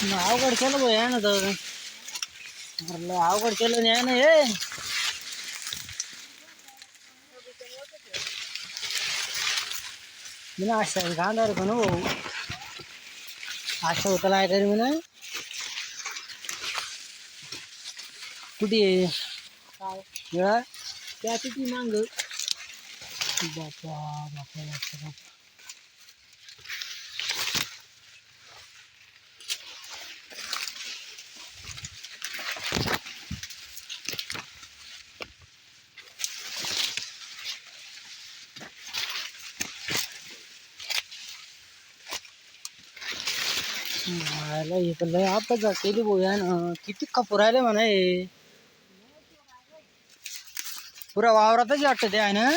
अवघड केलं भाऊ आहे ना तर अवघड केलं नाही ना हे. मी अशा गांधार पण हो. असं होतं काय तरी म्हणा. कुठे? त्या किती मांग. बापा बापा बापा. बापा हे पण लय आपच केली भाऊ ना किती कपूर राहिले म्हणा. हे पुरा वावरातच वाटतं ते आहे ना